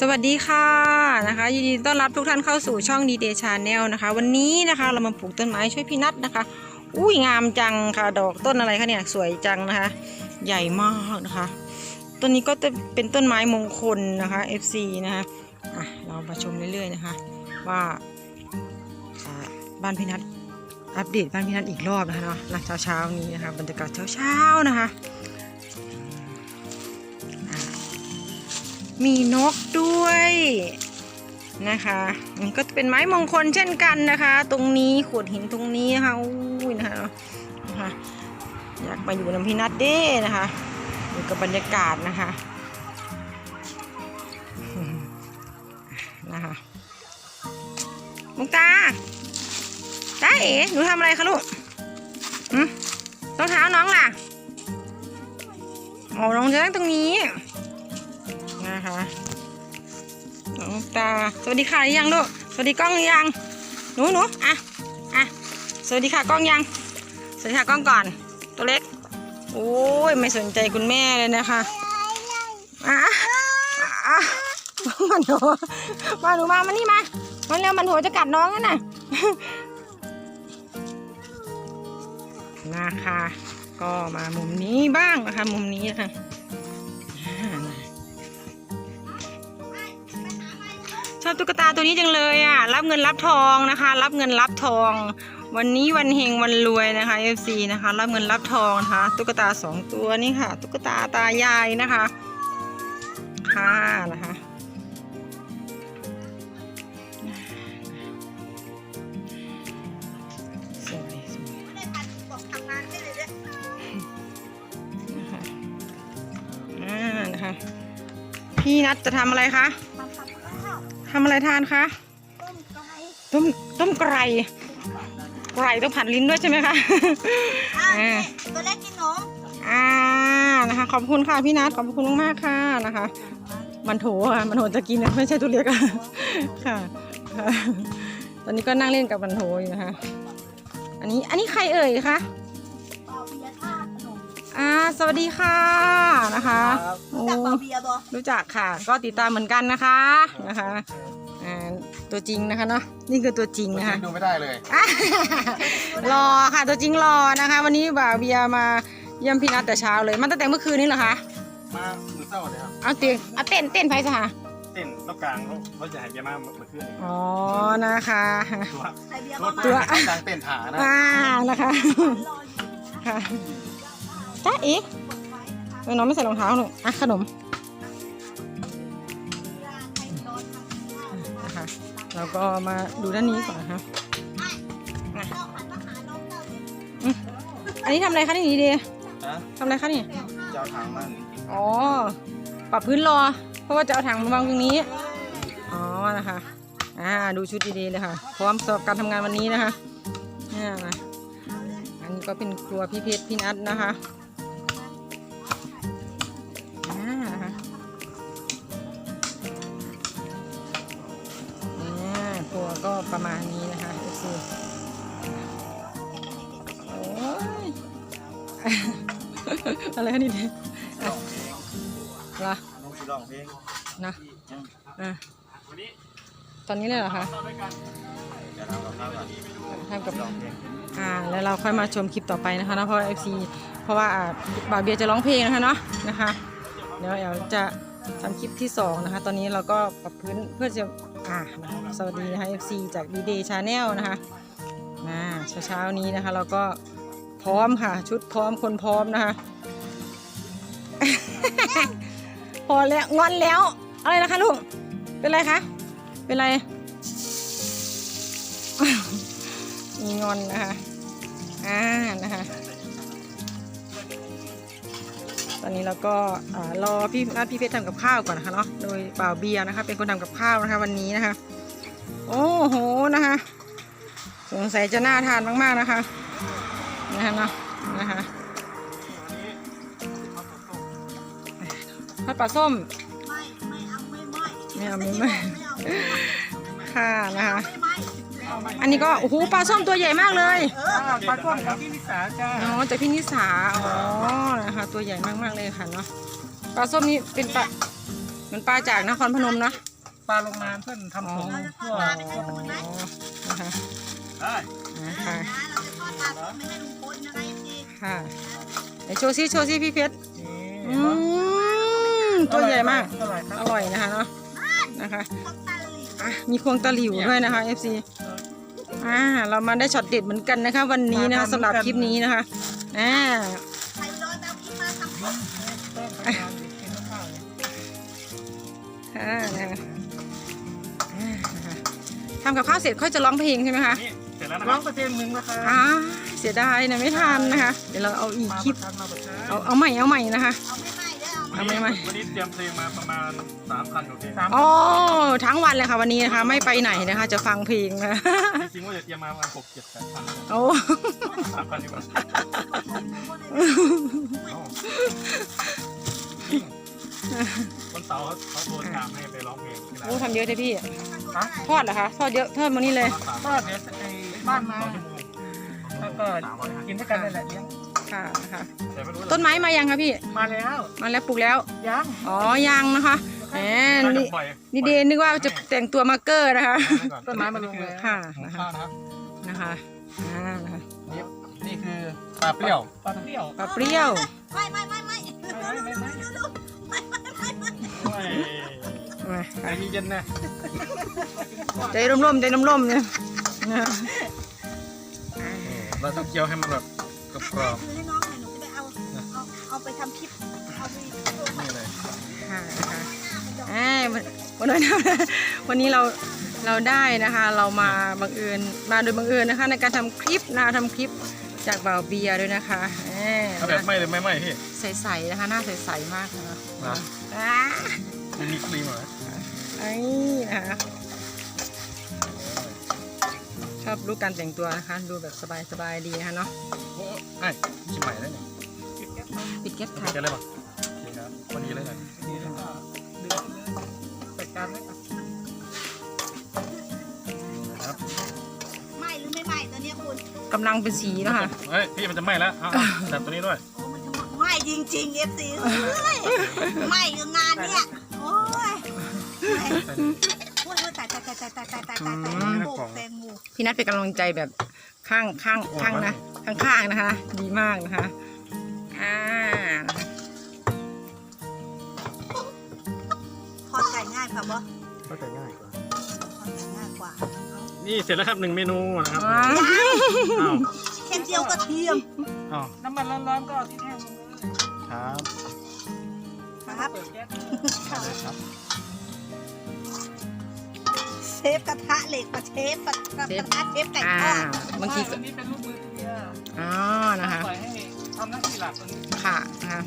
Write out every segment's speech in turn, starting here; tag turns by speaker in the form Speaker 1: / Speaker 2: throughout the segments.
Speaker 1: สวัสดีค่ะนะคะยินดีต้อนรับทุกท่านเข้าสู่ช่องดีเดชาแนลนะคะ วันนี้นะคะเรามาปลูกต้นไม้ช่วยพี่นัทนะคะ อุ้ยงามจังค่ะ ดอกต้นอะไรคะเนี่ยสวยจังนะคะ ใหญ่มากนะคะต้นนี้ก็จะเป็นต้นไม้มงคลนะคะ FC นะคะอะเรามาชมเรื่อยๆนะคะ ว่าอ่าบ้านพี่นัทอัปเดตบ้านพี่นัทอีกรอบนะคะเนาะนะเช้าๆนี้นะคะบรรยากาศเช้าๆนะคะ มีนกด้วยนะคะนนี้ก็เป็นไม้มงคลเช่นกันนะคะ ตรงนี้ขวดหินตรงนี้นะคะอุ้ยนะคะนะคะอยากมาอยู่น้ำพินัดเด้นะคะอยู่กับบรรยากาศนะคะนะคะมุกตาจ้าเอ๋หนูทำอะไรคะลูกหืมรองเท้าน้องล่ะอ๋อน้องจะนั่งตรงนี้ นะคะน้องตา สวัสดีค่ะยังลูก สวัสดีกล้องยังหนูหนูอะอะสวัสดีค่ะกล้องยัง สวัสดีค่ะกล้องก่อน ตัวเล็ก โอ้ยไม่สนใจคุณแม่เลยนะคะอะอะมันโถมาหนูมามานี่มา มันเร็วมันโถจะกัดน้องแล้วน่ะนะคะ ก็มามุมนี้บ้างนะคะ มุมนี้นะคะ ตุ๊กตาตัวนี้จังเลยอะ รับเงินรับทองนะคะ รับเงินรับทอง วันนี้วันเฮงวันรวยนะคะ FC นะคะ รับเงินรับทองนะคะ ตุ๊กตาสองตัวนี่ค่ะ ตุ๊กตาตายายนะคะ ค่ะนะคะสวยสวยนะคะอ่านะคะพี่นัทจะทำอะไรคะ ทำอะไรทานคะต้มต้มไก่ไก่ต้องผัดลิ้นด้วยใช่ไหมคะ อ่า
Speaker 2: ตัวเล็กกินนม
Speaker 1: อ่านะคะ ขอบคุณค่ะพี่นัทขอบคุณมากๆค่ะนะคะ มันโถค่ะมันโถจะกินนะไม่ใช่ทุเรียนค่ะค่ะค่ะ ตอนนี้ก็นั่งเล่นกับมันโถอยู่นะคะ อันนี้อันนี้ใครเอ่ยคะ อ่าสวัสดีค่ะนะคะโอ้
Speaker 2: จากเปาเบียร์บอ
Speaker 1: รู้จักค่ะ ก็ติดตามเหมือนกันนะคะนะคะอ่าตัวจริงนะคะเนาะนี่คือตัวจริงนะคะ
Speaker 3: ดูไม่ได้เลย
Speaker 1: อะรอค่ะตัวจริงรอนะคะ วันนี้บ่าวเบียร์มาเยี่ยมพี่นัทแต่เช้าเลยมาตั้งแต่เมื่อคืนนี้เหรอคะ
Speaker 3: มามือเศร้าเลยครับ
Speaker 1: เอาเตียงเอาเต้นเต้นไปสหะ
Speaker 3: เต้นต้องกลางเขาเขาจะให้เบียร์มาเมื่อคืนนี้
Speaker 1: อ๋อนะคะ
Speaker 3: ตัว
Speaker 2: ใครเบียร์
Speaker 3: ร
Speaker 2: ก็
Speaker 3: ถ
Speaker 2: มา
Speaker 1: ตัว
Speaker 3: เขากลางเต้นถานะ
Speaker 1: อ่านะคะ
Speaker 2: รออยู่นะคะ
Speaker 1: ค่ะ จ้าอีเออน้องไม่ใส่รองเท้าหนูอะขนม
Speaker 2: ใครรอทานข้าวนะคะ
Speaker 1: นะคะแล้วก็มาดูด้านนี้ก่อนนะคะ
Speaker 2: เจ้าหันมาหาน้องเจ้าดิ
Speaker 1: อันนี้ทำอะไรคะนี่ดี
Speaker 3: ฮะ
Speaker 1: ทำอะไรคะนี่
Speaker 2: แปลข้าว
Speaker 3: เจ้าทางมัน
Speaker 1: อ๋อปรับพื้นรอ เพราะว่าจะเอาถังมาวางตรงนี้ อ๋อนะคะอ่าดูชุดดีๆเลยค่ะ พร้อมสำหรับการทำงานวันนี้นะคะเนี่ยนะอันนี้ก็เป็นครัวพี่เพชรพี่นัทนะคะ ก็ประมาณนี้นะคะดูสิโอ้ยอะไรนี่เด็กเหรอ
Speaker 3: น้องสิร้องเพลง
Speaker 1: นะอะตอนนี้เลยเหรอคะทำกับ
Speaker 3: อ่า
Speaker 1: แล้วเราค่อยมาชมคลิปต่อไปนะคะนะเพราะเอฟซีเพราะว่าบ่าวเบียร์จะร้องเพลงนะคะเนาะนะคะ เดี๋ยวเอลจะทำคลิปที่สองนะคะ ตอนนี้เราก็ปรับพื้นเพื่อจะ อ่านะคะสวัสดีนะคะเอฟซีจากดีเดย์ชาแนลนะคะอ่าเช้าๆนี้นะคะ เราก็พร้อมค่ะ ชุดพร้อมคนพร้อมนะคะ พอแล้วงอนแล้วอะไรนะคะลูกเป็นไรคะเป็นไรมีงอนนะคะอ่านะคะ ตอนนี้เราก็อ่ารอพี่นัดพี่เพชรทำกับข้าวก่อนนะคะเนาะโดยบ่าวเบียร์นะคะ เป็นคนทำกับข้าวนะคะ วันนี้นะคะ โอ้โหนะคะ สงสัยจะน่าทานมาก ๆนะคะนะคะเนาะนะคะทอดปลาส้ม
Speaker 2: ไม่ไม่เอาไม่ไม่
Speaker 1: ไม่เอาไม่
Speaker 2: ไม่
Speaker 1: ไม่
Speaker 2: เอา
Speaker 1: ค่ะนะคะ
Speaker 2: ไม่ไม่
Speaker 1: อันนี้ก็โอ้โหปลาส้มตัวใหญ่มากเลย
Speaker 2: เออ
Speaker 3: ปลาช่อนครับพี่นิสาจ้า
Speaker 1: อ๋อจากพี่นิสาอ๋อนะคะตัวใหญ่มากๆเลยค่ะเนาะปลาส้มนี่เป็นปลาไหนมันปลาจากนครพนมเนาะ
Speaker 3: ปลาลงน้ำเพื่อนทำสง
Speaker 2: เราจะทอ
Speaker 3: ทั่
Speaker 2: ด
Speaker 3: ว
Speaker 2: ปลาไปให้ลุงพลไหม
Speaker 1: นะคะ
Speaker 3: ได้
Speaker 1: นะคะ
Speaker 2: นะเราจะทอดปลาไปให้ลุงพลนะคะเอฟซี
Speaker 1: ค่ะเดี๋ยวโชว์ซิโชว์ซิพี่เพชร
Speaker 3: นี่
Speaker 1: อืมตัวใหญ่มาก
Speaker 3: อร่อยครับ
Speaker 1: อร่อยนะคะเนาะนะคะ
Speaker 2: ทอดปลาเลย
Speaker 1: อะมีควงตะหลิวด้วยนะคะ FC อ่าเรามาได้ช็อตเด็ดเหมือนกันนะคะ วันนี้นะคะสำหรับคลิปนี้นะคะอ่า
Speaker 2: ใครร้อนแบบนี้มาทำก่อน
Speaker 3: เริ่มทำงานกินข้าวเลย
Speaker 1: ค่ะนะคะอ่านะคะทำกับข้าวเสร็จค่อยจะร้องเพลงใช่ไหมคะ
Speaker 3: นี่เสร็จแล้วนะร้องประเทศหนึ่งนะคะ
Speaker 1: อ่าเสียดายนะไม่ทันนะคะ เดี๋ยวเราเอาอีก
Speaker 3: มา
Speaker 1: คลิป
Speaker 3: ประทานมาประทาน
Speaker 1: เอาเอาใหม่เอาใหม่นะคะ
Speaker 2: เอาไม่ไห ม้เด้อเอาไม่
Speaker 1: เอาไม่ไม่
Speaker 3: วันนี้เตรียมเพลงมาประมาณสามพันกว่าเพลงสาม
Speaker 1: อ๋อทั้งวันเลยค่ะวันนี้นะคะ ไม่ไปไหนนะคะ จะฟังเพลงนะ
Speaker 3: จริงๆว่าจะเตรียมมาประมาณหกเจ็ดแปดพัน
Speaker 1: โอ้
Speaker 3: สามพันดีกว่าวันเสาร์เขาเขาโทรถามให้ไปร้องเพลงที่ร้าน
Speaker 1: โหทำเยอะเลยพี่
Speaker 3: ฮะ
Speaker 1: ทอดเหรอคะทอดเยอะทอดมานี่เลย
Speaker 3: ก็เดี๋ยวไอ้บ้านมาแล้วก็กินด้วยกันเลยแหละเลี้ยง
Speaker 1: ค่ะนะคะ
Speaker 3: แต่ไม่รู้
Speaker 1: ต้นไม้มายังคะพี่
Speaker 3: มาแล้ว
Speaker 1: มาแล้วปลูกแล้ว
Speaker 3: ยัง
Speaker 1: อ๋อยังนะคะแหม
Speaker 3: น่าจะ
Speaker 1: นี่
Speaker 3: ปล่อย
Speaker 1: นี่เดนนึกว่าจะแต่งตัวมาเกอร์นะคะ
Speaker 3: ต้นไม้มาลงแล้ว
Speaker 1: ค่ะ
Speaker 3: หุงข้าวนะครับ
Speaker 1: นะคะอ่านะคะ
Speaker 3: นี่นี่คือปลาเปรี้ยวปลาเปรี้ยว
Speaker 1: ปลาเปรี้ยว
Speaker 2: ไม่ไม่ไม่ไม่
Speaker 3: ไม่ไม่ไม่
Speaker 2: ดูดูไม่ไม่ไม่ไม่
Speaker 3: โอ้ย
Speaker 1: มา
Speaker 3: ใจเย็นๆนะ
Speaker 1: ใจร่มๆใจร่มๆเนี่ยนะ
Speaker 3: เราต้องเคี่ยวให้มันแบบ กรอบ
Speaker 2: คือให้น้องหน่อยหนูจะได้เอาเอาเอาไปทำคลิปเอาไปโชว์
Speaker 3: ๆนี่เลย
Speaker 1: ค่ะนะคะอ่าวันวันนี้วันนี้เราเราได้นะคะ เรามาบังเอิญมาโดยบังเอิญนะคะ ในการทำคลิปนะทำคลิปจากบ่าวเบียร์ด้วยนะคะแหม
Speaker 3: ถ้าแบบไม่เลยไม่ไหมพี่
Speaker 1: ใสๆนะคะหน้าใสๆมากนะ
Speaker 3: นะ
Speaker 1: อ่า
Speaker 3: มันมีครีมเหรอ
Speaker 1: ไอ้นะคะช อบรูปการแต่งตัวนะคะ ดูแบบสบายๆดีนะคะเนาะ
Speaker 3: โอ้ไอ้ชิมใหม่ได้เนี่ย
Speaker 1: ปิดแก๊ส
Speaker 3: โอ
Speaker 1: ค่ะ
Speaker 3: เคเลยป่ะโอเคครับพอดีเลยนะดีเลยก็เดือดเลยจัดการเลยครับ
Speaker 2: ไหม้หรือไม่ไหม้ตัวเนี้ยคุณ
Speaker 1: กำลังเป็นสีแล้วค่ะ
Speaker 3: เฮ้ยพี่มันจะไหม้แล้วเอาเอาจับตัวนี้ด้วย
Speaker 2: โอ้มันจะไหม้จริงๆเอฟซีเอ้ยไหม้กับงานเนี่ย โอ้ยโอ้ย ตายตายตายตายตายตายตายตายแตงโมแตงโม
Speaker 1: พี่นัทเป็นกำลังใจแบบข้างข้างข้างนะข้างข้างนะคะ ดีมากนะคะอ่า
Speaker 2: ทอดไก่ง่ายค่ะบอ
Speaker 3: ก็จง่ายกว่า
Speaker 2: ทอดไก่ง่ายกว่า
Speaker 3: นี่เสร็จแล้วครับหนึ่งเมนูนะครับ
Speaker 1: ว้าว
Speaker 3: อ้าว
Speaker 2: เค็มเจียวกระเทียม
Speaker 3: อ้าว
Speaker 4: น้ำมันร้อนๆก็เอาที่แห้งลงเลย
Speaker 3: ครับ
Speaker 2: ครับ
Speaker 4: เปิดแก๊ส
Speaker 3: ครับ
Speaker 2: ฟกระทะเหล็กกับเชฟกระทะเชฟไก่
Speaker 1: อ่า
Speaker 2: ทอด
Speaker 1: บางที
Speaker 4: ตัวนี้เป็นลูกมือเดียว
Speaker 1: อ๋อนะคะ
Speaker 4: ปล่อยให้ทำหน้าที่หลักตัวนี้
Speaker 1: ค่ะนะคะ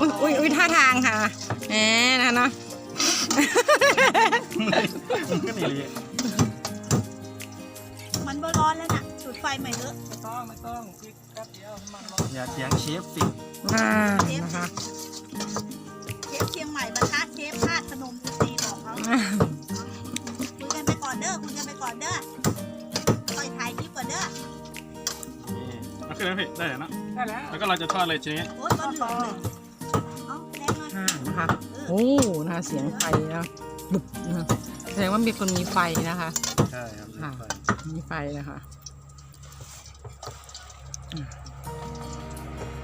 Speaker 1: อุ้ยอุ้ยอุ้ยท่าทางค่ะแหมนะคะเนาะ
Speaker 3: ก็นี่เลย
Speaker 2: มันบ่ร้อนแล้วน่ะจุดไฟใหม่เถอะ
Speaker 4: ไม่ต้องไม่ต้องพริกแป๊บเดียวน้ำมันร้อน
Speaker 3: อย่าเถียงเชฟสิ
Speaker 1: อ่านะคะ
Speaker 2: เชฟเชียงใหม่ปะทะเชฟพาดพนมดูสีบอกเขา
Speaker 1: อ่า
Speaker 2: กันไปก่อนเด้อคอยถ่ายคลิปก่อนเด้อ
Speaker 3: นี่เอาขึ้นแล้วพี่ได้แล้วนะ
Speaker 4: ได้แล้ว
Speaker 3: แล้วก็เราจะทอดเลยทีนี้
Speaker 2: โอ้ยบอลเหลืองเลยเอาแรงหน่อย
Speaker 1: อ่านะคะโอ้นะคะเสียงไฟนะบึบนะคะแสดงว่ามีคนมีไฟนะคะ
Speaker 3: ใช่ครับ
Speaker 1: ค่ะ มีไฟนะคะ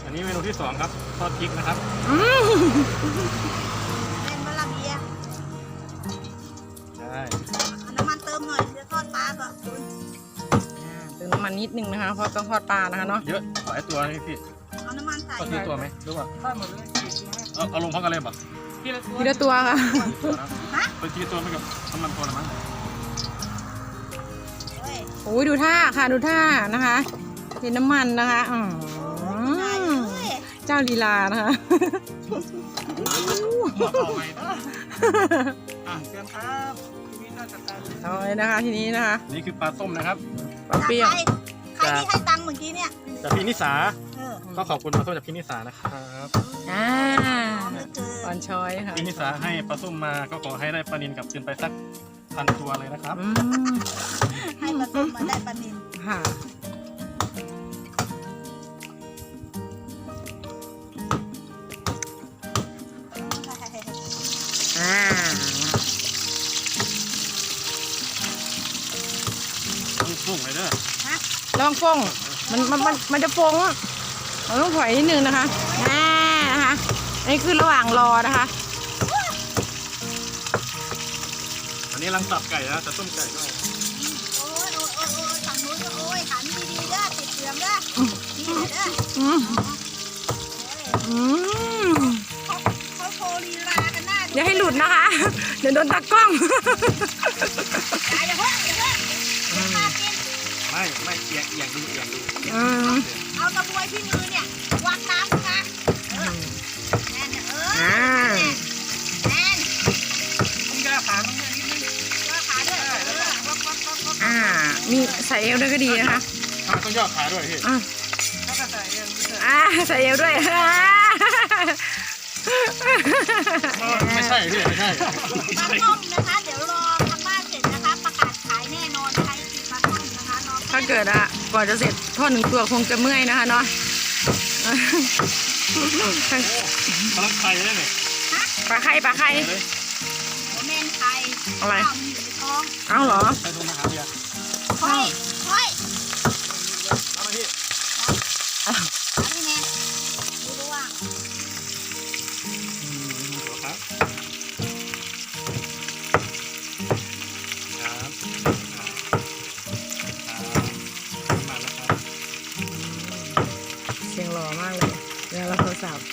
Speaker 3: อันนี้เมนูที่สองครับทอดพริกนะครับ
Speaker 2: เป็ น้ำมันนิดนึ
Speaker 1: งนะคะ เพราะต้องทอดปลานะคะเนาะ
Speaker 3: เยอะหลายตัวนี่พี่
Speaker 2: เอาน้ำมันใส่
Speaker 3: ทอดทีตัวไหมหรือว่า
Speaker 4: ได้หมดเลยสี่สิบห้า
Speaker 3: เอาเอาลงพร้อมกันเลยป่ะ
Speaker 4: ทีละตัว
Speaker 1: ทีละตัวค่ะ
Speaker 3: ตัวนะไปทีตัวไม่กับน้ำมันพอละมั้ง
Speaker 2: เฮ้ย
Speaker 1: โอ้ยดูท่าค่ะดูท่านะคะเห็นน้ำมันนะคะอ๋อ
Speaker 2: ได้เลย
Speaker 1: เจ้าลีลานะคะ
Speaker 3: หัวเข่าไหมนะ
Speaker 4: อะเตรียมครับทีนี้น่าจะตายเลย
Speaker 1: เอาเลยนะคะทีนี้นะคะ
Speaker 3: นี่คือปลาส้มนะครับ
Speaker 1: ปลาเปรี้ยว
Speaker 2: ใครใครที่ให้ตังค์เมื่อกี้เนี่ย
Speaker 3: จากพี่นิสา
Speaker 2: เออ
Speaker 3: ก็ขอบคุณปลาส้มจากพี่นิสานะครับ
Speaker 1: อ่า
Speaker 2: หอมเหลือเกิ
Speaker 1: อ่อน
Speaker 2: น
Speaker 1: ช้อยค่ะ
Speaker 3: พี่นิสาให้ปลาส้มมาก็ขอให้ได้ปลานินกลับคืนไปสักพันตัวเลยนะครับ
Speaker 1: อืม
Speaker 2: ให้มาต้มมาได้ปลานิล
Speaker 1: ค่ะ ระวังฟงมันมันมันมันจะฟงเราต้องถอยนิดนึงนะคะแน่นะคะอันนี้คือระหว่างรอนะคะ
Speaker 3: อันนี้รังสับไก่นะจะต้มไก่ด้วย
Speaker 2: โอ้ยโอ้ยโอ้ยโอ้ยฝั่งนู้นก็โอ้ยหันดีๆเด้อติดเหลืองเด้อนี่แหละเด้อ
Speaker 1: อืมอืม
Speaker 2: เขาเขาโชว์ลีลากันหน้า
Speaker 1: อย่าให้หลุดนะคะ เดี๋ยวโดนตากล้อง
Speaker 2: ตายเดี๋ยวเพิ่งเดี๋ยวเพิ่งเดี๋ยวพากิน
Speaker 3: ไม่ไม่เอียงเอียงดูเอียงดู
Speaker 1: อืม
Speaker 2: เอาตะบวยที่มือเนี่ยวางน้ำนะเออแน่นเนี่ยเออ
Speaker 1: อ่า
Speaker 2: แน่น
Speaker 4: ต้องย่าขาต้องย่านิดนึง
Speaker 2: ก็ขาด้วยเออ
Speaker 4: วับวับวับวับ
Speaker 1: อ่า มีใส่เอวด้วยก็ดีนะคะ
Speaker 3: อะต้องย่อขาด้วยพี่
Speaker 1: อ่า
Speaker 4: แล้วก็ใส่เองไม่ใส่
Speaker 1: อ่าใส่เอวด้วยอ่า
Speaker 3: ไม่ใช่พี่ไม่ใช่
Speaker 2: ปลาต้มนะ
Speaker 1: ถ้าเกิดอะกว่าจะเสร็จทอดหนึ่งตัวคงจะเมื่อยนะคะเนาะ
Speaker 3: กำลังไข่เลยเนี่ย
Speaker 1: ปลาไข่ปลาไข่
Speaker 3: เลย
Speaker 2: แมนไข่
Speaker 1: อะไร
Speaker 2: ข้าวมีอยู่ในท้อง
Speaker 1: เอาเหรอ
Speaker 3: ไปโทรมาหาเบียร์
Speaker 2: ค่อยค่อย
Speaker 3: เดี๋
Speaker 1: ยวเราโทรศัพท์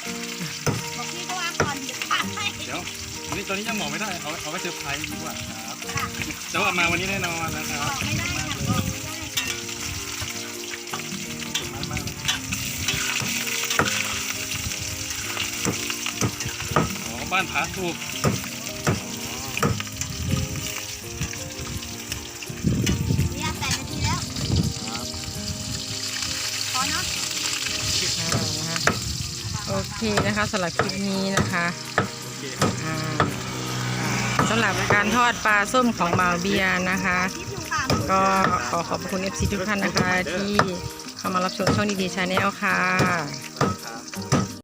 Speaker 2: บอกพี่เขาวางก่อนเดี๋ยวขาดให้
Speaker 3: เดี๋ยวอันนี้ตัวนี้ยังบอกไม่ได้เอาเอาไว้เซอร์ไพรส์ดีกว่าครับ
Speaker 2: ค่ะ
Speaker 3: เดี๋ยวเอามาวันนี้แน่นอนนะค
Speaker 2: บ
Speaker 3: รั
Speaker 2: อบกไม่ได้ค่ะบอกไม่ได้ค่ะ
Speaker 3: ขอบคุณมากมากเลยอ๋อบ้านพักถูก
Speaker 2: เคนะ
Speaker 1: คะสำหรับคลิปนี้นะคะสำหรับการทอดปลาส้มของมาเบียนะ
Speaker 2: คะ
Speaker 1: ก็ขอขอบคุณ FC ทุกท่านนะคะที่เข้ามารับชมช่องดีดีชาแนลค่ะ